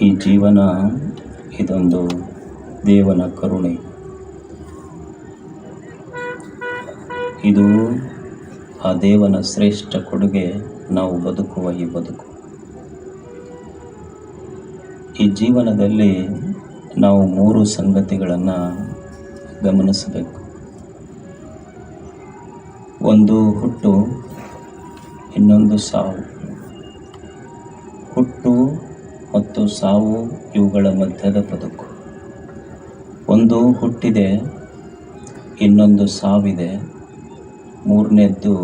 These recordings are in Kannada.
ಈ ಜೀವನ ಇದೊಂದು ದೇವನ ಕರುಣೆ. ಇದು ಆ ದೇವನ ಶ್ರೇಷ್ಠ ಕೊಡುಗೆ ನಾವು ಬದುಕುವ ಈ ಬದುಕು. ಈ ಜೀವನದಲ್ಲಿ ನಾವು ಮೂರು ಸಂಗತಿಗಳನ್ನು ಗಮನಿಸಬೇಕು. ಒಂದು ಹುಟ್ಟು, ಇನ್ನೊಂದು ಸಾವು. ಮತ್ತು ಸಾವು ಇವುಗಳ ಮಧ್ಯದ ಬದುಕು. ಒಂದು ಹುಟ್ಟಿದೆ, ಇನ್ನೊಂದು ಸಾವಿದೆ. ಮೂರನೇದ್ದು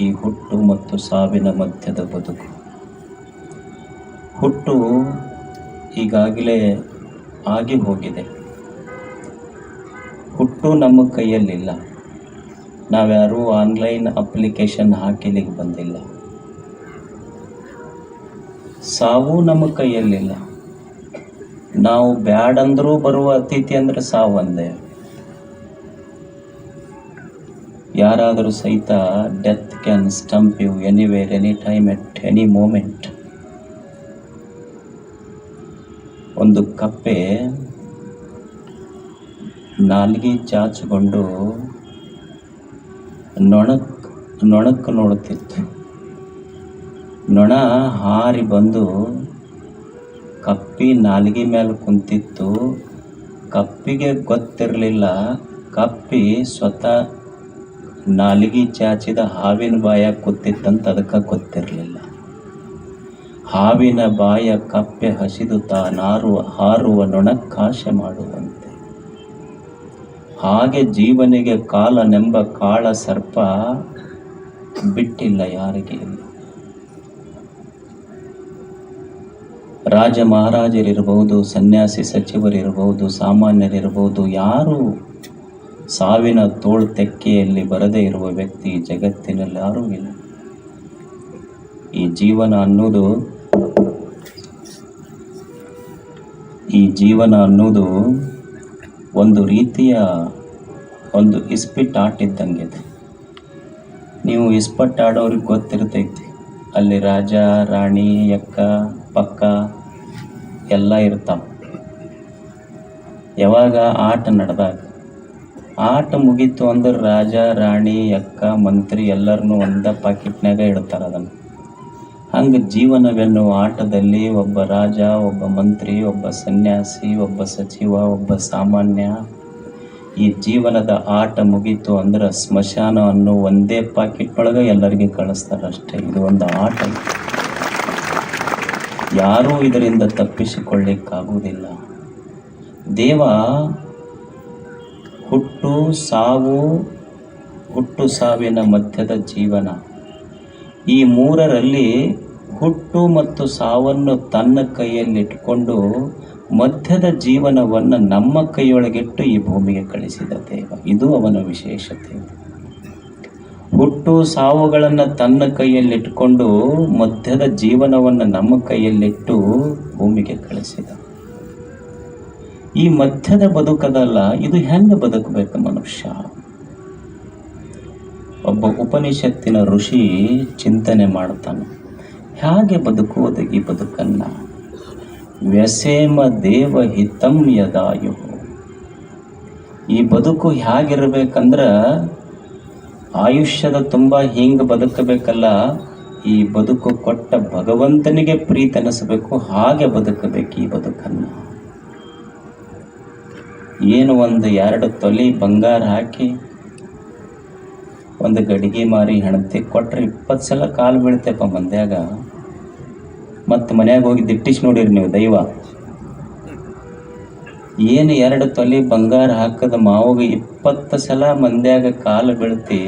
ಈ ಹುಟ್ಟು ಮತ್ತು ಸಾವಿನ ಮಧ್ಯದ ಬದುಕು. ಹುಟ್ಟು ಈಗಾಗಲೇ ಆಗಿ ಹೋಗಿದೆ. ಹುಟ್ಟು ನಮ್ಮ ಕೈಯಲ್ಲಿಲ್ಲ. ನಾವ್ಯಾರೂ ಆನ್ಲೈನ್ ಅಪ್ಲಿಕೇಶನ್ ಹಾಕಿಲಿಕ್ಕೆ ಬಂದಿಲ್ಲ. ಸಾವು ನಮ್ಮ ಕೈಯಲ್ಲಿಲ್ಲ. ನಾವು ಬ್ಯಾಡಂದ್ರೂ ಬರುವ ಅತಿಥಿ ಅಂದ್ರೆ ಸಾವು ಅಂದೆ. ಯಾರಾದರೂ ಸಹಿತ death can stump you anywhere, any time, at any moment. ಒಂದು ಕಪ್ಪೆ ನಾಲ್ಗೆ ಚಾಚಿಕೊಂಡು ನೊಣಕ್ ನೊಣಕ್ಕೆ ನೋಡುತ್ತಿತ್ತು. ನೊಣ ಹಾರಿ ಬಂದು ಕಪ್ಪಿ ನಾಲ್ಗೆ ಮೇಲೆ ಕುಂತಿತ್ತು. ಕಪ್ಪಿಗೆ ಗೊತ್ತಿರಲಿಲ್ಲ. ಕಪ್ಪಿ ಸ್ವತಃ ನಾಲಿಗೆ ಚಾಚಿದ ಹಾವಿನ ಬಾಯ ಕೂತಿತ್ತಂತ ಅದಕ್ಕೆ ಗೊತ್ತಿರಲಿಲ್ಲ. ಹಾವಿನ ಬಾಯ ಕಪ್ಪೆ ಹಸಿದು ತಾನಾರುವ ಹಾರುವ ನೊಣಕ್ಕಾಶೆ ಮಾಡುವಂತೆ. ಹಾಗೆ ಜೀವನಿಗೆ ಕಾಲನೆಂಬ ಕಾಳ ಸರ್ಪ ಬಿಟ್ಟಿಲ್ಲ ಯಾರಿಗೆ? ರಾಜ ಮಹಾರಾಜರಿರಬಹುದು, ಸನ್ಯಾಸಿ ಸಚಿವರಿರಬಹುದು ಸಾಮಾನ್ಯರಿರ್ಬೋದು ಯಾರು ಸಾವಿನ ತೋಳು ತೆಕ್ಕೆಯಲ್ಲಿ ಬರದೇ ಇರುವ ವ್ಯಕ್ತಿ ಜಗತ್ತಿನಲ್ಲಿ ಯಾರೂ ಇಲ್ಲ. ಈ ಜೀವನ ಅನ್ನೋದು, ಈ ಜೀವನ ಅನ್ನೋದು ಒಂದು ರೀತಿಯ ಒಂದು ಇಸ್ಪಿಟ್ ಆಟ ಇದ್ದಂಗೆ ಇದೆ ನೀವು ಇಸ್ಪಟ್ ಆಡೋರಿಗೆ ಗೊತ್ತಿರ್ತೈತಿ. ಅಲ್ಲಿ ರಾಜ, ರಾಣಿ ಎಕ್ಕ ಪಕ್ಕ ಎಲ್ಲ ಇರ್ತಾವೆ. ಯಾವಾಗ ಆಟ ನಡೆದಾಗ, ಆಟ ಮುಗೀತು ಅಂದ್ರೆ ರಾಜ, ರಾಣಿ, ಅಕ್ಕ, ಮಂತ್ರಿ ಎಲ್ಲರನ್ನೂ ಒಂದ ಪಾಕಿಟ್ನಾಗ ಇಡ್ತಾರೆ ಅದನ್ನು. ಹಂಗೆ ಜೀವನವೆನ್ನುವ ಆಟದಲ್ಲಿ ಒಬ್ಬ ರಾಜ, ಒಬ್ಬ ಮಂತ್ರಿ, ಒಬ್ಬ ಸನ್ಯಾಸಿ, ಒಬ್ಬ ಸಚಿವ, ಒಬ್ಬ ಸಾಮಾನ್ಯ, ಈ ಜೀವನದ ಆಟ ಮುಗೀತು ಅಂದ್ರೆ ಸ್ಮಶಾನ ಅನ್ನೋ ಒಂದೇ ಪಾಕಿಟ್ ಒಳಗೆ ಎಲ್ಲರಿಗೆ ಕಳಿಸ್ತಾರೆ ಅಷ್ಟೇ. ಇದು ಒಂದು ಆಟ. ಯಾರೂ ಇದರಿಂದ ತಪ್ಪಿಸಿಕೊಳ್ಳಿಕ್ಕಾಗುವುದಿಲ್ಲ. ದೇವ ಹುಟ್ಟು ಸಾವು, ಹುಟ್ಟು ಸಾವಿನ ಮಧ್ಯದ ಜೀವನ. ಈ ಮೂರರಲ್ಲಿ ಹುಟ್ಟು ಮತ್ತು ಸಾವನ್ನು ತನ್ನ ಕೈಯಲ್ಲಿಟ್ಟುಕೊಂಡು ಮಧ್ಯದ ಜೀವನವನ್ನು ನಮ್ಮ ಕೈಯೊಳಗಿಟ್ಟು ಈ ಭೂಮಿಗೆ ಕಳಿಸಿದ ದೇವ. ಇದು ಅವನ ವಿಶೇಷತೆ. ಹುಟ್ಟು ಸಾವುಗಳನ್ನು ತನ್ನ ಕೈಯಲ್ಲಿಟ್ಟುಕೊಂಡು ಮಧ್ಯದ ಜೀವನವನ್ನು ನಮ್ಮ ಕೈಯಲ್ಲಿಟ್ಟು ಭೂಮಿಗೆ ಕಳಿಸಿದ. ಈ ಮಧ್ಯದ ಬದುಕದಲ್ಲ, ಇದು ಹೆಂಗೆ ಬದುಕಬೇಕು ಮನುಷ್ಯ? ಒಬ್ಬ ಉಪನಿಷತ್ತಿನ ಋಷಿ ಚಿಂತನೆ ಮಾಡ್ತಾನೆ, ಹೇಗೆ ಬದುಕುವುದು ಈ ಬದುಕನ್ನ? ವ್ಯಸೇಮ ದೇವ ಹಿತಂ ಯದಾಯು. ಈ ಬದುಕು ಹೇಗಿರ್ಬೇಕಂದ್ರ ಆಯುಷ್ಯದ ತುಂಬ ಹಿಂಗೆ ಬದುಕಬೇಕಲ್ಲ, ಈ ಬದುಕು ಕೊಟ್ಟ ಭಗವಂತನಿಗೆ ಪ್ರೀತಿ ಅನಿಸಬೇಕು ಹಾಗೆ ಬದುಕಬೇಕು ಈ ಬದುಕನ್ನು. ಏನು ಒಂದು ಎರಡು ತೊಲಿ ಬಂಗಾರ ಹಾಕಿ, ಒಂದು ಗಡಿಗೆ ಮಾರಿ ಹೆಣತಿ ಕೊಟ್ರೆ ಇಪ್ಪತ್ತು ಸಲ ಕಾಲು ಬೀಳ್ತೇಪ್ಪ ಮಂದ್ಯಾಗ. ಮತ್ತು ಮನ್ಯಾಗ ಹೋಗಿ ದಿಟ್ಟಿಸಿ ನೋಡಿರಿ ನೀವು ದೈವ. ಏನು ಎರಡು ತೊಲಿ ಬಂಗಾರ ಹಾಕದ ಮಾವಿಗೆ ಇಪ್ಪತ್ತು ಸಲ ಮಂದ್ಯಾಗ ಕಾಲು ಬೀಳ್ತಿ,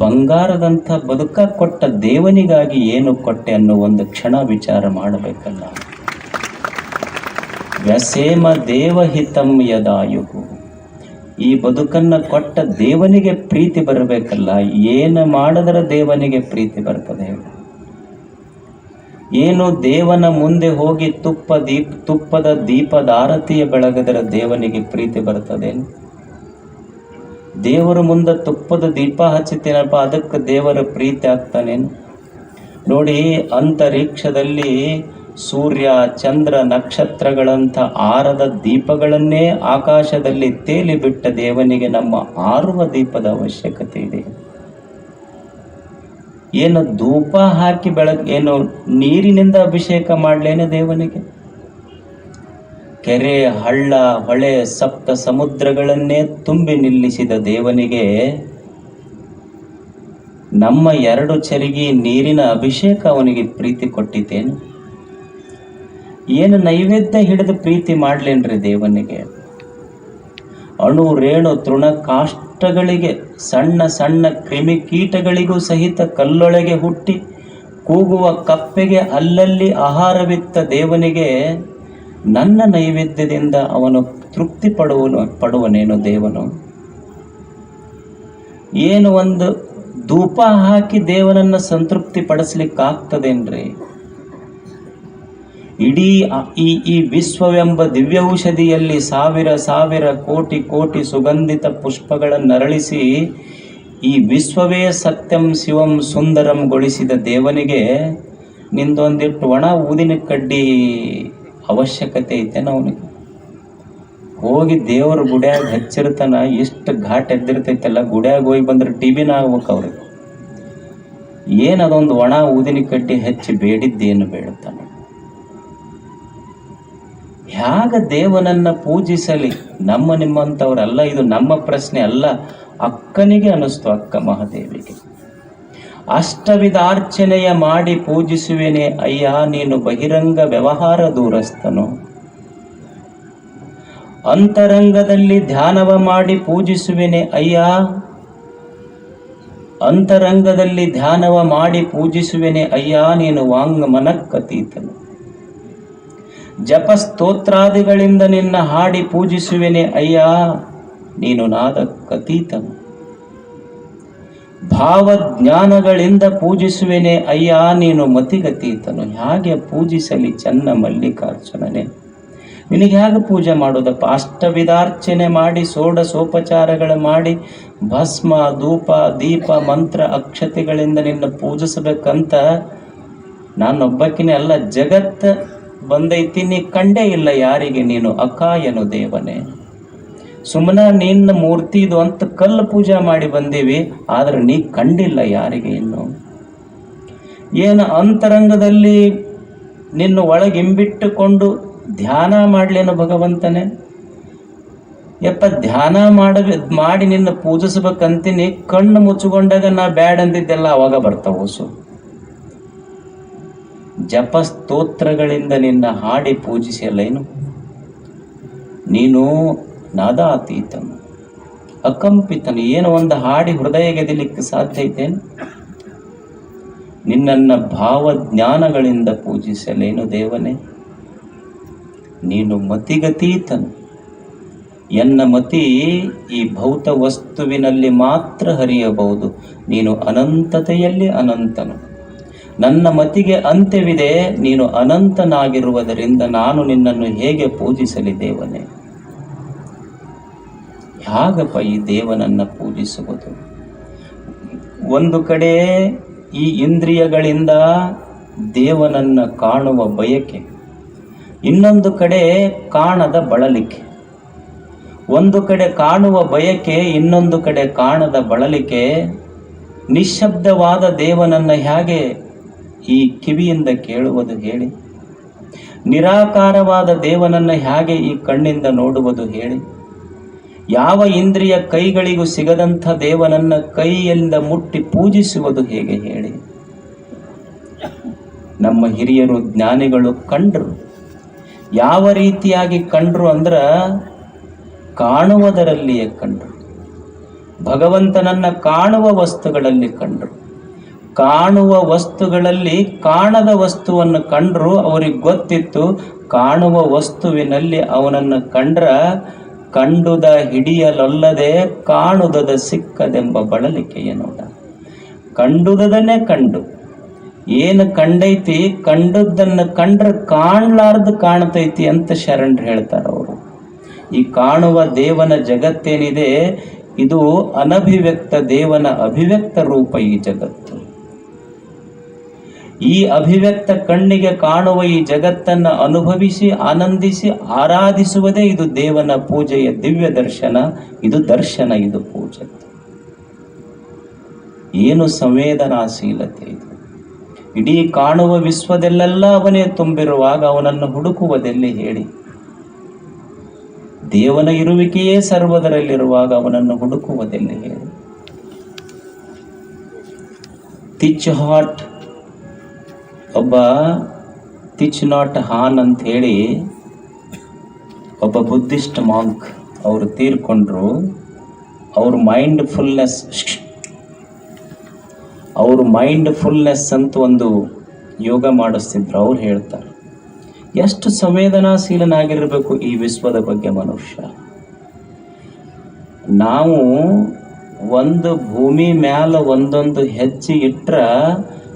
ಬಂಗಾರದಂಥ ಬದುಕ ಕೊಟ್ಟ ದೇವನಿಗಾಗಿ ಏನು ಕೊಟ್ಟೆ ಅನ್ನೋ ಒಂದು ಕ್ಷಣ ವಿಚಾರ ಮಾಡಬೇಕಲ್ಲ. ವ್ಯಸೇಮ ದೇವಹಿತಂ ಯದಾಯುಗು ಈ ಬದುಕನ್ನು ಕೊಟ್ಟ ದೇವನಿಗೆ ಪ್ರೀತಿ ಬರಬೇಕಲ್ಲ, ಏನು ಮಾಡಿದ್ರೆ ದೇವನಿಗೆ ಪ್ರೀತಿ ಬರ್ತದೆ ಏನು ದೇವನ ಮುಂದೆ ಹೋಗಿ ತುಪ್ಪ ದೀಪ, ತುಪ್ಪದ ದೀಪದ ಆರತಿಯ ಬೆಳಗದರ ದೇವನಿಗೆ ಪ್ರೀತಿ ಬರ್ತದೆ ದೇವರ ಮುಂದೆ ತುಪ್ಪದ ದೀಪ ಹಚ್ಚುತ್ತೇನಪ್ಪ, ಅದಕ್ಕೆ ದೇವರ ಪ್ರೀತಿ ಆಗ್ತಾನೇನು ನೋಡಿ, ಅಂತರಿಕ್ಷದಲ್ಲಿ ಸೂರ್ಯ, ಚಂದ್ರ, ನಕ್ಷತ್ರಗಳಂಥ ಆರದ ದೀಪಗಳನ್ನೇ ಆಕಾಶದಲ್ಲಿ ತೇಲಿಬಿಟ್ಟ ದೇವನಿಗೆ ನಮ್ಮ ಆರುವ ದೀಪದ ಅವಶ್ಯಕತೆ ಇದೆ. ಏನು ಧೂಪ ಹಾಕಿ ಬೆಳಗ್, ಏನು ನೀರಿನಿಂದ ಅಭಿಷೇಕ ಮಾಡಲೇನೆ ದೇವನಿಗೆ? ಕೆರೆ, ಹಳ್ಳ, ಹೊಳೆ, ಸಪ್ತ ಸಮುದ್ರಗಳನ್ನೇ ತುಂಬಿ ನಿಲ್ಲಿಸಿದ ದೇವನಿಗೆ ನಮ್ಮ ಎರಡು ಚರಿಗಿ ನೀರಿನ ಅಭಿಷೇಕ ಅವನಿಗೆ ಪ್ರೀತಿ ಕೊಟ್ಟಿದ್ದೇನು. ಏನು ನೈವೇದ್ಯ ಹಿಡಿದು ಪ್ರೀತಿ ಮಾಡ್ಲೇನ್ರಿ ದೇವನಿಗೆ? ಅಣು, ರೇಣು, ತೃಣ ಕಾಷ್ಟಗಳಿಗೆ ಸಣ್ಣ ಸಣ್ಣ ಕ್ರಿಮಿಕೀಟಗಳಿಗೂ ಸಹಿತ ಕಲ್ಲೊಳಗೆ ಹುಟ್ಟಿ ಕೂಗುವ ಕಪ್ಪೆಗೆ ಅಲ್ಲಲ್ಲಿ ಆಹಾರವಿತ್ತ ದೇವನಿಗೆ ನನ್ನ ನೈವೇದ್ಯದಿಂದ ಅವನು ತೃಪ್ತಿ ಪಡುವನು ಪಡುವನೇನು ದೇವನು? ಏನು ಒಂದು ಧೂಪ ಹಾಕಿ ದೇವನನ್ನು ಸಂತೃಪ್ತಿ ಪಡಿಸ್ಲಿಕ್ಕಾಗ್ತದೇನ್ರಿ ಇಡೀ ಈ ಈ ವಿಶ್ವವೆಂಬ ದಿವ್ಯೌಷಧಿಯಲ್ಲಿ ಸಾವಿರ ಸಾವಿರ ಕೋಟಿ ಕೋಟಿ ಸುಗಂಧಿತ ಪುಷ್ಪಗಳನ್ನರಳಿಸಿ ಈ ವಿಶ್ವವೇ ಸತ್ಯಂ ಶಿವಂ ಸುಂದರಂಗೊಳಿಸಿದ ದೇವನಿಗೆ ನಿಂದೊಂದಿಟ್ಟು ಒಣ ಊದಿನ ಕಡ್ಡಿ ಅವಶ್ಯಕತೆ ಐತೆ ಹೋಗಿ ದೇವ್ರ ಗುಡ್ಯಾಗ ಹಚ್ಚಿರ್ತಾನ ಎಷ್ಟು ಘಾಟ್ ಎದ್ದಿರ್ತೈತಲ್ಲ, ಗುಡ್ಯಾಗ ಹೋಗಿ ಬಂದ್ರೆ ಟಿಬಿನ ಆಗ್ಬೇಕು ಅವ್ರಿಗೆ. ಏನದೊಂದು ಒಣ ಊದಿನ ಕಡ್ಡಿ ಹಚ್ಚಿ ಬೇಡಿದ್ದೇನು ಬೇಡುತ್ತಾನೆ ಹ್ಯಾಗ ದೇವನನ್ನ ಪೂಜಿಸಲಿ? ನಮ್ಮ ನಿಮ್ಮಂಥವ್ರಲ್ಲ ಇದು ನಮ್ಮ ಪ್ರಶ್ನೆ ಅಲ್ಲ. ಅಕ್ಕನಿಗೆ ಅನಿಸ್ತು ಅಕ್ಕ ಮಹಾದೇವಿಗೆ. ಅಷ್ಟವಿಧಾರ್ಚನೆಯ ಮಾಡಿ ಪೂಜಿಸುವೆನೆ, ಅಯ್ಯ, ನೀನು ಬಹಿರಂಗ ವ್ಯವಹಾರ ದೂರಸ್ಥನು. ಅಂತರಂಗದಲ್ಲಿ ಧ್ಯಾನವ ಮಾಡಿ ಪೂಜಿಸುವೆನೆ, ಅಯ್ಯ. ಅಂತರಂಗದಲ್ಲಿ ಧ್ಯಾನವ ಮಾಡಿ ಪೂಜಿಸುವೆನೆ, ಅಯ್ಯ, ನೀನು ವಾಂಗ್ ಮನಕ್ಕತೀತನು ಜಪ ಸ್ತೋತ್ರಾದಿಗಳಿಂದ ನಿನ್ನ ಹಾಡಿ ಪೂಜಿಸುವೆನೆ ಅಯ್ಯ, ನೀನು ನಾದಕ್ಕತೀತನು ಭಾವಜ್ಞಾನಗಳಿಂದ ಪೂಜಿಸುವೆನೆ ಅಯ್ಯ, ನೀನು ಮತಿಗತೀತನು. ಹೇಗೆ ಪೂಜಿಸಲಿ ಚನ್ನ ಮಲ್ಲಿಕಾರ್ಜುನನೇ? ನಿನಗೆ ಹೇಗೆ ಪೂಜೆ ಮಾಡೋದಪ್ಪ ಅಷ್ಟವಿದಾರ್ಚನೆ ಮಾಡಿ ಸೋಡಸೋಪಚಾರಗಳ ಮಾಡಿ, ಭಸ್ಮ, ಧೂಪ, ದೀಪ, ಮಂತ್ರ, ಅಕ್ಷತೆಗಳಿಂದ ನಿನ್ನ ಪೂಜಿಸಬೇಕಂತ ನಾನೊಬ್ಬಕ್ಕಿನ ಅಲ್ಲ, ಜಗತ್ತ ಬಂದೈತಿ, ನೀ ಕಂಡೇ ಇಲ್ಲ ಯಾರಿಗೆ ನೀನು, ಅಕಾಯನು ದೇವನೇ. ಸುಮ್ಮನ ನಿನ್ನ ಮೂರ್ತಿ ಇದು ಅಂತ ಕಲ್ಲು ಪೂಜೆ ಮಾಡಿ ಬಂದೀವಿ, ಆದ್ರೆ ನೀ ಕಂಡಿಲ್ಲ ಯಾರಿಗೆ ಇನ್ನು. ಏನು ಅಂತರಂಗದಲ್ಲಿ ನಿನ್ನ ಒಳಗಿಂಬಿಟ್ಟುಕೊಂಡು ಧ್ಯಾನ ಮಾಡ್ಲೇನು ಭಗವಂತನೇ? ಯಪ್ಪ, ಧ್ಯಾನ ಮಾಡ, ಮಾಡಿ ನಿನ್ನ ಪೂಜಿಸ್ಬೇಕಂತೀನಿ, ಕಣ್ಣು ಮುಚ್ಚಿಕೊಂಡಾಗ ನಾ ಬ್ಯಾಡ್ ಅಂದಿದ್ದೆಲ್ಲ ಅವಾಗ ಬರ್ತಾವ ಹೊಸು ಜಪ ಸ್ತೋತ್ರಗಳಿಂದ ನಿನ್ನ ಹಾಡಿ ಪೂಜಿಸಲೇನು ನೀನು ನಾದಾತೀತನು, ಅಕಂಪಿತನು. ಏನು ಒಂದು ಹಾಡಿ ಹೃದಯ ಗೆದಲಿಕ್ಕೆ ಸಾಧ್ಯ ಐತೇನು? ನಿನ್ನನ್ನು ಭಾವಜ್ಞಾನಗಳಿಂದ ಪೂಜಿಸಲೇನು ದೇವನೇ? ನೀನು ಮತಿಗತೀತನು. ಎನ್ನ ಮತಿ ಈ ಭೌತ ವಸ್ತುವಿನಲ್ಲಿ ಮಾತ್ರ ಹರಿಯಬಹುದು. ನೀನು ಅನಂತತೆಯಲ್ಲಿ ಅನಂತನು. ನನ್ನ ಮತಿಗೆ ಅಂತ್ಯವಿದೆ, ನೀನು ಅನಂತನಾಗಿರುವುದರಿಂದ ನಾನು ನಿನ್ನನ್ನು ಹೇಗೆ ಪೂಜಿಸಲಿ ದೇವನೇ? ಯಾಗಪ್ಪ ಈ ದೇವನನ್ನು ಪೂಜಿಸುವುದು? ಒಂದು ಕಡೆ ಈ ಇಂದ್ರಿಯಗಳಿಂದ ದೇವನನ್ನು ಕಾಣುವ ಬಯಕೆ, ಇನ್ನೊಂದು ಕಡೆ ಕಾಣದ ಬಳಲಿಕೆ. ಒಂದು ಕಡೆ ಕಾಣುವ ಬಯಕೆ, ಇನ್ನೊಂದು ಕಡೆ ಕಾಣದ ಬಳಲಿಕೆ. ನಿಶ್ಶಬ್ದವಾದ ದೇವನನ್ನು ಹೇಗೆ ಈ ಕಿವಿಯಿಂದ ಕೇಳುವುದು ಹೇಳಿ. ನಿರಾಕಾರವಾದ ದೇವನನ್ನ ಹೇಗೆ ಈ ಕಣ್ಣಿಂದ ನೋಡುವುದು ಹೇಳಿ. ಯಾವ ಇಂದ್ರಿಯ ಕೈಗಳಿಗೂ ಸಿಗದಂಥ ದೇವನನ್ನ ಕೈಯಿಂದ ಮುಟ್ಟಿ ಪೂಜಿಸುವುದು ಹೇಗೆ ಹೇಳಿ. ನಮ್ಮ ಹಿರಿಯರು, ಜ್ಞಾನಿಗಳು ಕಂಡ್ರು. ಯಾವ ರೀತಿಯಾಗಿ ಕಂಡ್ರು ಅಂದ್ರ ಕಾಣುವುದರಲ್ಲಿಯೇ ಕಂಡ್ರು. ಭಗವಂತನನ್ನ ಕಾಣುವ ವಸ್ತುಗಳಲ್ಲಿ ಕಂಡ್ರು. ಕಾಣುವ ವಸ್ತುಗಳಲ್ಲಿ ಕಾಣದ ವಸ್ತುವನ್ನು ಕಂಡ್ರು ಅವರಿಗೆ ಗೊತ್ತಿತ್ತು. ಕಾಣುವ ವಸ್ತುವಿನಲ್ಲಿ ಅವನನ್ನು ಕಂಡ್ರ ಕಂಡುದ ಹಿಡಿಯಲೊಲ್ಲದೆ ಕಾಣುದದ ಸಿಕ್ಕದೆಂಬ ಬಳಲಿಕೆಯ ನೋಡ. ಕಂಡುದನ್ನೇ ಕಂಡು. ಏನು ಕಂಡೈತಿ? ಕಂಡದ್ದನ್ನು ಕಂಡ್ರ ಕಾಣ್ಲಾರ್ದು ಕಾಣ್ತೈತಿ ಅಂತ ಶರಣರು ಹೇಳ್ತಾರೆ ಅವರು. ಈ ಕಾಣುವ ದೇವನ ಜಗತ್ತೇನಿದೆ? ಇದು ಅನಭಿವ್ಯಕ್ತ ದೇವನ ಅಭಿವ್ಯಕ್ತ ರೂಪ ಈ ಜಗತ್ತು. ಈ ಅಭಿವ್ಯಕ್ತ ಕಣ್ಣಿಗೆ ಕಾಣುವ ಈ ಜಗತ್ತನ್ನು ಅನುಭವಿಸಿ, ಆನಂದಿಸಿ, ಆರಾಧಿಸುವುದೇ ಇದು ದೇವನ ಪೂಜೆಯ ದಿವ್ಯ ದರ್ಶನ. ಇದು ದರ್ಶನ, ಇದು ಪೂಜೆ. ಏನು ಸಂವೇದನಾಶೀಲತೆ ಇದು? ಇಡೀ ಕಾಣುವ ವಿಶ್ವದಲ್ಲೆಲ್ಲ ಅವನೇ ತುಂಬಿರುವಾಗ ಅವನನ್ನು ಹುಡುಕುವುದೆಲ್ಲಿ ಹೇಳಿ? ದೇವನ ಇರುವಿಕೆಯೇ ಸರ್ವದರಲ್ಲಿರುವಾಗ ಅವನನ್ನು ಹುಡುಕುವುದೆಲ್ಲಿ ಹೇಳಿ? ತಿಚ್ ಹಾಟ್ ಒಬ್ಬ ತಿಚ್ ನಾಟ್ ಹಾನ್ ಅಂತ ಹೇಳಿ ಒಬ್ಬ ಬುದ್ಧಿಸ್ಟ್ ಮಾಂಕ್ ಅವರು ತೀರ್ಕೊಂಡ್ರು. ಅವ್ರ ಮೈಂಡ್ ಫುಲ್ನೆಸ್ ಅವ್ರ ಮೈಂಡ್ ಫುಲ್ನೆಸ್ ಅಂತ ಒಂದು ಯೋಗ ಮಾಡಿಸ್ತಿದ್ರು, ಅವ್ರು ಹೇಳ್ತಾರೆ. ಎಷ್ಟು ಸಂವೇದನಾಶೀಲನಾಗಿರಬೇಕು ಈ ವಿಶ್ವದ ಬಗ್ಗೆ ಮನುಷ್ಯ? ನಾವು ಒಂದು ಭೂಮಿ ಮ್ಯಾಲ ಒಂದೊಂದು ಹೆಜ್ಜೆ ಇಟ್ರ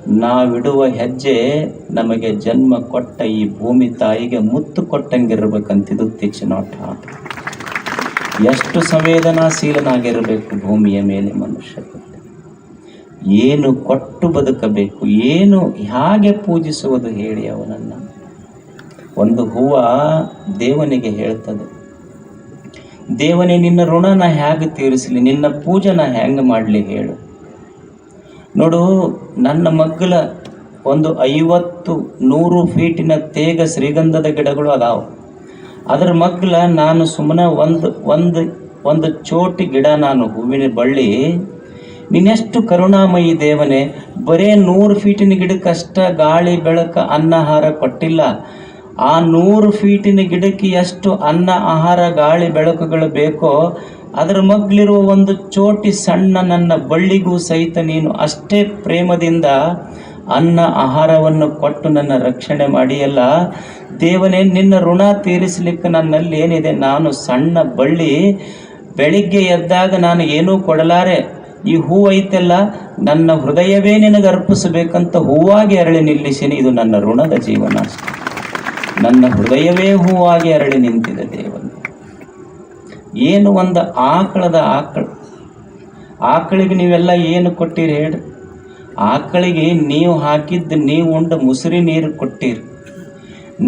ನಾವಿಡುವ ಹೆಜ್ಜೆ ನಮಗೆ ಜನ್ಮ ಕೊಟ್ಟ ಈ ಭೂಮಿ ತಾಯಿಗೆ ಮುತ್ತು ಕೊಟ್ಟಂಗಿರ್ಬೇಕಂತಿದು ತಿಚ್ ನಾಟ್ ಎಷ್ಟು ಸಂವೇದನಾಶೀಲನಾಗಿರಬೇಕು ಭೂಮಿಯ ಮೇಲೆ ಮನುಷ್ಯ ಏನು ಕೊಟ್ಟು ಬದುಕಬೇಕು, ಏನು ಹೇಗೆ ಪೂಜಿಸುವುದು ಹೇಳಿ ಅವನನ್ನು. ಒಂದು ಹೂವ ದೇವನಿಗೆ ಹೇಳ್ತದೆ, ದೇವನೇ, ನಿನ್ನ ಋಣನ ಹೇಗೆ ತೀರಿಸಲಿ, ನಿನ್ನ ಪೂಜನ ಹೆಂಗೆ ಮಾಡಲಿ ಹೇಳು. ನೋಡು, ನನ್ನ ಮಗ್ಗಲ ಒಂದು ಐವತ್ತು ನೂರು ಫೀಟಿನ ತೇಗ ಶ್ರೀಗಂಧದ ಗಿಡಗಳು ಅದಾವ. ಅದರ ಮಗ್ಗಲ ನಾನು ಸುಮ್ಮನೆ ಒಂದು ಒಂದು ಒಂದು ಚೋಟಿ ಗಿಡ ನಾನು ಹೂವಿನ ಬಳ್ಳಿ. ನೀನೆಷ್ಟು ಕರುಣಾಮಯಿ ದೇವನೇ, ಬರೇ ನೂರು ಫೀಟಿನ ಗಿಡಕ್ಕಷ್ಟ ಗಾಳಿ, ಬೆಳಕ, ಅನ್ನ, ಆಹಾರ ಕೊಟ್ಟಿಲ್ಲ. ಆ ನೂರು ಫೀಟಿನ ಗಿಡಕ್ಕೆ ಎಷ್ಟು ಅನ್ನ, ಆಹಾರ, ಗಾಳಿ, ಬೆಳಕುಗಳು ಬೇಕೋ ಅದರ ಮಗ್ಲಿರುವ ಒಂದು ಚೋಟಿ ಸಣ್ಣ ನನ್ನ ಬಳ್ಳಿಗೂ ಸಹಿತ ನೀನು ಅಷ್ಟೇ ಪ್ರೇಮದಿಂದ ಅನ್ನ ಆಹಾರವನ್ನು ಕೊಟ್ಟು ನನ್ನ ರಕ್ಷಣೆ ಮಾಡಿಯಲ್ಲ ದೇವನೇ, ನಿನ್ನ ಋಣ ತೀರಿಸಲಿಕ್ಕೆ ನನ್ನಲ್ಲಿ ಏನಿದೆ? ನಾನು ಸಣ್ಣ ಬಳ್ಳಿ ಬೆಳಿಗ್ಗೆ ಎದ್ದಾಗ ನಾನು ಏನೂ ಕೊಡಲಾರೆ. ಈ ಹೂ ಐತೆಲ್ಲ, ನನ್ನ ಹೃದಯವೇ ನಿನಗೆ ಅರ್ಪಿಸಬೇಕಂತ ಹೂವಾಗಿ ಅರಳಿ ನಿಲ್ಲಿಸಿನಿ. ಇದು ನನ್ನ ಋಣದ ಜೀವನ ನನ್ನ ಹೃದಯವೇ ಹೂವಾಗಿ ಅರಳಿ ನಿಂತಿದೆ ದೇವನು. ಏನು ಒಂದು ಆಕಳದ ಆಕಳು. ಆಕಳಿಗೆ ನೀವೆಲ್ಲ ಏನು ಕೊಟ್ಟಿರಿ ಹೇಳ್ರಿ. ಆಕಳಿಗೆ ನೀವು ಹಾಕಿದ್ದು ನೀವು ಉಂಡ ಮುಸುರಿ ನೀರು ಕೊಟ್ಟಿರಿ.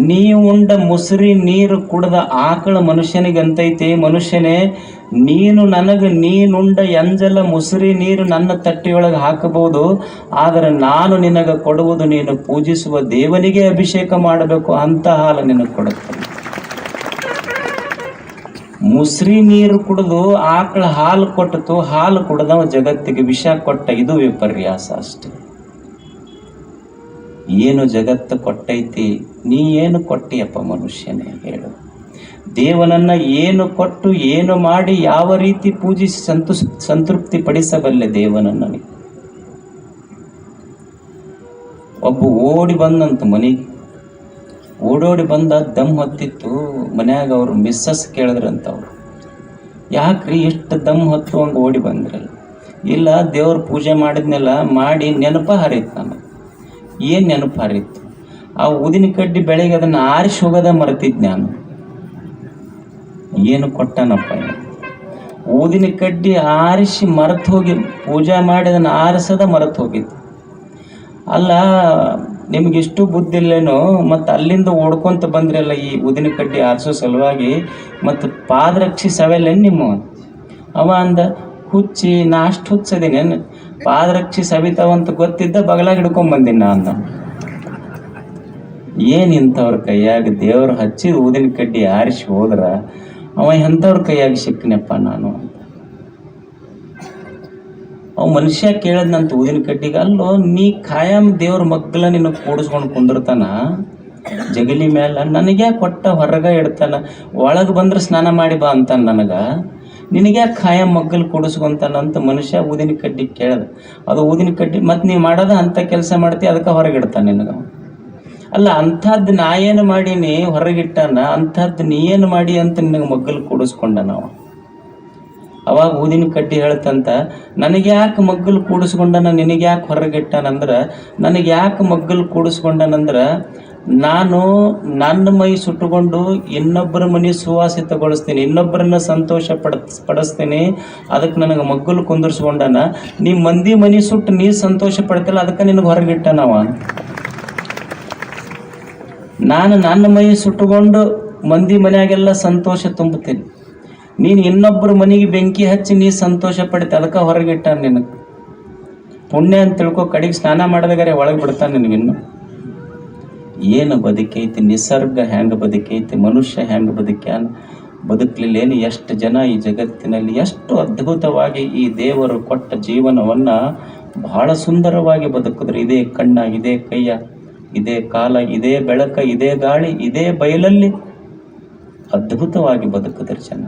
ನೀವು ಉಂಡ ಮುಸುರಿ ನೀರು ಕುಡ್ದ ಆಕಳ ಮನುಷ್ಯನಿಗೆ ಅಂತೈತಿ ಮನುಷ್ಯನೇ, ನೀನು ನನಗೆ ನೀನುಂಡ ಎಂಜಲ ಮುಸುರಿ ನೀರು ನನ್ನ ತಟ್ಟೆಯೊಳಗೆ ಹಾಕಬಹುದು, ಆದರೆ ನಾನು ನಿನಗೆ ಕೊಡುವುದು ನೀನು ಪೂಜಿಸುವ ದೇವನಿಗೆ ಅಭಿಷೇಕ ಮಾಡಬೇಕು ಅಂತ ಹಾಲು ನಿನಗೆ ಕೊಡುತ್ತೇನೆ. ಮುಸ್ರಿ ನೀರು ಕುಡಿದು ಆಕಳ ಹಾಲು ಕೊಟ್ಟಿತು, ಹಾಲು ಕುಡ್ದವ ಜಗತ್ತಿಗೆ ವಿಷ ಕೊಟ್ಟ ಇದು ವಿಪರ್ಯಾಸ ಅಷ್ಟೆ ಏನು ಜಗತ್ತು ಕೊಟ್ಟೈತಿ, ನೀ ಏನು ಕೊಟ್ಟಿಯಪ್ಪ ಮನುಷ್ಯನೇ ಹೇಳು ದೇವನನ್ನ ಏನು ಕೊಟ್ಟು, ಏನು ಮಾಡಿ, ಯಾವ ರೀತಿ ಪೂಜಿಸಿ ಸಂತು, ಸಂತೃಪ್ತಿ ಪಡಿಸಬಲ್ಲೆ ದೇವನನ್ನ? ಒಬ್ಬ ಓಡಿ ಬಂದಂತ ಮನೆಗೆ ಓಡೋಡಿ ಬಂದ ದಮ್ ಹೊತ್ತಿತ್ತು, ಮನ್ಯಾಗ ಅವರು ಮಿಸ್ಸಸ್ ಕೇಳಿದ್ರಂತ ಅವ್ರು ಯಾಕ್ರಿ ಎಷ್ಟು ದಮ್ ಹೊತ್ತು ಹಂಗೆ ಓಡಿ ಬಂದ್ರಲ್ಲ ಇಲ್ಲ, ದೇವ್ರ ಪೂಜೆ ಮಾಡಿದ್ನೆಲ್ಲ ಮಾಡಿ ನೆನಪು ಹರಿತು ನನಗೆ ಏನು ನೆನಪು ಹರಿತು ಆ ಊದಿನ ಕಡ್ಡಿ ಬೆಳಗ್ಗೆ ಅದನ್ನು ಆರಿಸಿ ಹೋಗೋದ ಮರೆತಿದ್ದೆ ನಾನು. ಏನು ಕೊಟ್ಟನಪ್ಪ? ಊದಿನ ಕಡ್ಡಿ ಆರಿಸಿ ಮರೆತು ಹೋಗಿ ಪೂಜೆ ಮಾಡಿ ಅದನ್ನು ಆರಿಸದ ಮರೆತು ಹೋಗಿದ್ದು. ಅಲ್ಲ ನಿಮ್ಗೆ ಇಷ್ಟು ಬುದ್ಧಿ ಇಲ್ಲೇನೋ ಮತ್ತು ಅಲ್ಲಿಂದ ಓಡ್ಕೊಂತ ಬಂದ್ರಲ್ಲ ಈ ಉದಿನ ಕಡ್ಡಿ ಆರಿಸೋ ಸಲುವಾಗಿ ಮತ್ತು ಪಾದರಕ್ಷಿ ಸವೆಲ್ಲೇನು ನಿಮ್ಮ ಅವ? ಅಂದ, ಹುಚ್ಚಿ, ನಾ ಅಷ್ಟು ಹುಚ್ಚದೀನೇನು ಪಾದರಕ್ಷಿ ಸವಿತಾವಂತ ಗೊತ್ತಿದ್ದ ಬಗಲಾಗಿ ಹಿಡ್ಕೊಂಡ್ ಬಂದಿನಿ ನಾ ಅಂದ. ಏನ್ ಇಂಥವ್ರ ಕೈಯಾಗ ದೇವ್ರು ಹಚ್ಚಿ ಊದಿನ ಕಡ್ಡಿ ಆರಿಸಿ ಹೋದ್ರ ಅವ ಎಂಥವ್ರ ಕೈಯಾಗ ಸಿಕ್ಕನಪ್ಪ ನಾನು? ಅವ್ ಮನುಷ್ಯ ಕೇಳದ್ನಂತ ಊದಿನ ಕಡ್ಡಿಗೆ ಅಲ್ಲೋ ನೀ ಖಾಯಂ ದೇವ್ರ ಮಗ್ಗಲ ನಿನ್ನ ಕೂಡಿಸ್ಕೊಂಡು ಕುಂದಿರ್ತಾನ, ಜಗಲಿ ಮ್ಯಾಲ ನನಗೆ ಕೊಟ್ಟ ಹೊರಗ ಇಡ್ತಾನ, ಒಳಗೆ ಬಂದ್ರೆ ಸ್ನಾನ ಮಾಡಿ ಬಾ ಅಂತಾನ ನನಗ. ನಿನಗೆ ಖಾಯಂ ಮಗ್ಗಲ್ ಕೂಡಿಸ್ಕೊಂತಾನಂತ ಮನುಷ್ಯ ಊದಿನ ಕಡ್ಡಿ ಕೇಳ್ದ. ಅದು ಊದಿನ ಕಡ್ಡಿ ಮತ್ತೆ ನೀ ಮಾಡೋದ ಅಂತ ಕೆಲಸ ಮಾಡ್ತಿ, ಅದಕ್ಕೆ ಹೊರಗಿಡ್ತಾನ ನಿನಗ. ಅಲ್ಲ ಅಂಥದ್ದು ನಾ ಏನು ಮಾಡೀನಿ ಹೊರಗಿಟ್ಟಾನ ಅಂಥದ್ದು ನೀ ಏನು ಮಾಡಿ ಅಂತ ನಿನಗೆ ಮಗ್ಗಲ್ ಕೂಡಿಸ್ಕೊಂಡ ನಾವು ಅವಾಗ ಊದಿನ ಕಡ್ಡಿ ಹೇಳ್ತಂತ, ನನಗೆ ಯಾಕೆ ಮಗ್ಗಲ್ ಕೂಡಿಸ್ಕೊಂಡನ, ನಿನಗೆ ಯಾಕೆ ಹೊರಗಿಟ್ಟನಂದ್ರೆ, ನನಗೆ ಯಾಕೆ ಮಗ್ಗಲು ಕೂಡಿಸ್ಕೊಂಡನಂದ್ರೆ, ನಾನು ನನ್ನ ಮೈ ಸುಟ್ಟುಕೊಂಡು ಇನ್ನೊಬ್ಬರ ಮನೆ ಸುವಾಸಿತಗೊಳಿಸ್ತೀನಿ, ಇನ್ನೊಬ್ಬರನ್ನ ಸಂತೋಷ ಪಡ ಪಡಿಸ್ತೀನಿ, ಅದಕ್ಕೆ ನನಗೆ ಮಗ್ಗಲು ಕುಂದಿರ್ಸ್ಕೊಂಡನ, ನೀ ಮಂದಿ ಮನೆ ಸುಟ್ಟು ನೀ ಸಂತೋಷ ಪಡ್ತಿಲ್ಲ, ಅದಕ್ಕೆ ನಿನಗೆ ಹೊರಗಿಟ್ಟನವ? ನಾನು ನನ್ನ ಮೈ ಸುಟ್ಟುಕೊಂಡು ಮಂದಿ ಮನೆಯಾಗೆಲ್ಲ ಸಂತೋಷ ತುಂಬುತ್ತೇನೆ. ನೀನು ಇನ್ನೊಬ್ಬರ ಮನೆಗೆ ಬೆಂಕಿ ಹಚ್ಚಿ ನೀ ಸಂತೋಷ ಪಡಿತ, ಅದಕ್ಕೆ ಹೊರಗಿಟ್ಟ ನಿನಗೆ ಪುಣ್ಯ ಅಂತ ತಿಳ್ಕೊ ಕಡೆಗೆ ಸ್ನಾನ ಮಾಡಿದಾಗರೆ ಒಳಗೆ ಬಿಡ್ತಾನೆ ನಿನಗಿನ್ನು ಏನು ಬದುಕೈತಿ, ನಿಸರ್ಗ ಹೆಂಗೆ ಬದುಕೈತಿ, ಮನುಷ್ಯ ಹೆಂಗೆ ಬದುಕ್ಯಾನ? ಬದುಕಲಿಲ್ಲೇನು ಎಷ್ಟು ಜನ ಈ ಜಗತ್ತಿನಲ್ಲಿ ಎಷ್ಟು ಅದ್ಭುತವಾಗಿ ಈ ದೇವರು ಕೊಟ್ಟ ಜೀವನವನ್ನು ಬಹಳ ಸುಂದರವಾಗಿ ಬದುಕಿದ್ರು. ಇದೇ ಕಣ್ಣ, ಇದೇ ಕೈಯ, ಇದೇ ಕಾಲ, ಇದೇ ಬೆಳಕ, ಇದೇ ಗಾಳಿ, ಇದೇ ಬಯಲಲ್ಲಿ ಅದ್ಭುತವಾಗಿ ಬದುಕಿದ್ರು ಜನ.